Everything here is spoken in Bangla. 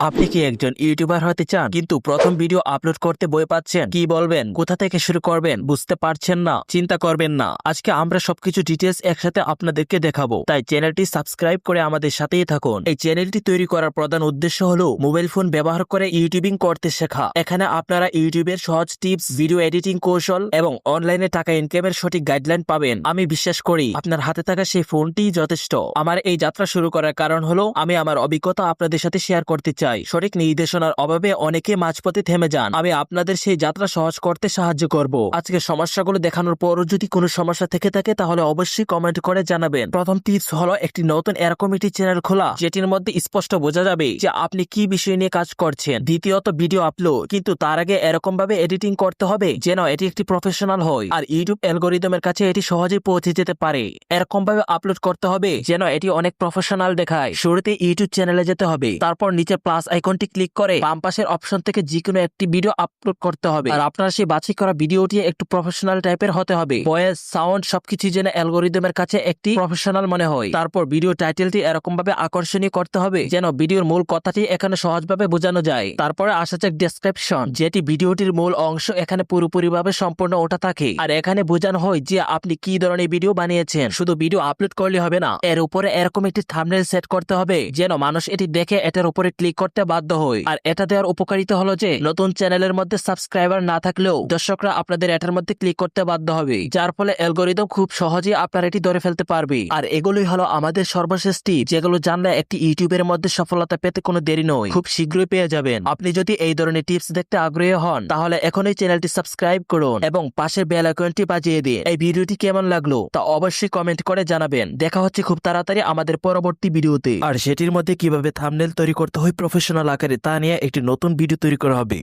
আপনি কি একজন ইউটিউবার হতে চান? কিন্তু প্রথম ভিডিও আপলোড করতে বই পাচ্ছেন। কি বলবেন? কোথা থেকে শুরু করবেন? বুঝতে পারছেন না। চিন্তা করবেন না। আজকে আমরা সবকিছু ডিটেলস একসাথে আপনাদেরকে দেখাবো। তাই চ্যানেলটি সাবস্ক্রাইব করে আমাদের সাথেই থাকুন। এই চ্যানেলটি তৈরি করার প্রধান উদ্দেশ্য হলো মোবাইল ফোন ব্যবহার করে ইউটিউবিং করতে শেখা। এখানে আপনারা ইউটিউবের সহজ টিপস ভিডিও এডিটিং কৌশল এবং অনলাইনে টাকা ইনকামের সঠিক গাইডলাইন পাবেন। আমি বিশ্বাস করি আপনার হাতে থাকা সেই ফোনটি যথেষ্ট। আমার এই যাত্রা শুরু করার কারণ হলো আমি আমার অভিজ্ঞতা আপনাদের সাথে শেয়ার করতে চাই। সঠিক নির্দেশনার অভাবে অনেকে মাঝপথে থেমে যান। আমি আপনাদের সেই যাত্রা সহজ করতে সাহায্য করব। আজকে সমস্যাগুলো দেখানোর পরও যদি কোনো সমস্যা থেকে থাকে, তাহলে অবশ্যই কমেন্ট করে জানাবেন। প্রথম টিপস হলো একটি নতুন এরকম একটি চ্যানেল খোলা, যেটির মধ্যে স্পষ্ট বোঝা যাবে যে আপনি কি বিষয় নিয়ে কাজ করছেন। দ্বিতীয়ত, ভিডিও আপলোড। কিন্তু তার আগে এরকম ভাবে এডিটিং করতে হবে, যেন এটি একটি প্রফেশনাল হয়। আর ইউটিউব অ্যালগোরিদমের কাছে এটি সহজেই পৌঁছে যেতে পারে। এরকম ভাবে আপলোড করতে হবে, যেন এটি অনেক প্রফেশনাল দেখায়। শুরুতে ইউটিউব চ্যানেলে যেতে হবে। তারপর নিচে প্লাস আইকনটি ক্লিক করে বাম পাশের অপশন থেকে যে কোনো একটি ভিডিও আপলোড করতে হবে। আর আপনার সেই বাছাই করা ভিডিওটি একটু প্রফেশনাল টাইপের হতে হবে। ভয়েস সাউন্ড সবকিছু যেন অ্যালগোরিদমের কাছে একটি প্রফেশনাল মনে হয়। তারপর ভিডিও টাইটেলটি এরকম ভাবে আকর্ষণীয় করতে হবে, যেন ভিডিওর মূল কথাটি এখানে সহজভাবে বোঝানো যায়। তারপরে আসা যাক ডেসক্রিপশন যেটি ভিডিওটির মূল অংশ এখানে পুরোপুরিভাবে সম্পূর্ণ ওটা থাকে। আর এখানে বোঝানো হয় যে আপনি কি ধরনের ভিডিও বানিয়েছেন। শুধু ভিডিও আপলোড করলে হবে না, এর উপরে এরকম একটি থাম্বনেল সেট করতে হবে, যেন মানুষ এটি দেখে এটার উপরে ক্লিক করতে বাধ্য হয় আর এটা দেওয়ার উপকারিতা হলো যে, নতুন চ্যানেলের মধ্যে সাবস্ক্রাইবার না থাকলেও দর্শকরা আপনাদের এটার মধ্যে ক্লিক করতে বাধ্য হবে। যার ফলে অ্যালগোরিদম খুব সহজেই আপনার এটি ধরে ফেলতে পারবে। আর এগুলোই হলো আমাদের সর্বশেষ টিপ, যেগুলো জানলে একটি ইউটিউবের মধ্যে সফলতা পেতে কোনো দেরি নয়। খুব শীঘ্রই পেয়ে যাবেন। আপনি যদি এই ধরনের টিপস দেখতে আগ্রহী হন, তাহলে এখনই চ্যানেলটি সাবস্ক্রাইব করুন এবং পাশের বেল আইকনটি বাজিয়ে দিন। এই ভিডিওটি কেমন লাগল তা অবশ্যই কমেন্ট করে জানাবেন। দেখা হচ্ছে খুব তাড়াতাড়ি আমাদের পরবর্তী ভিডিওতে। আর সেটির মধ্যে কীভাবে থামনেল তৈরি করতে হয় প্রফেশনাল আকারে তা নিয়ে একটি নতুন ভিডিও তৈরি করা হবে।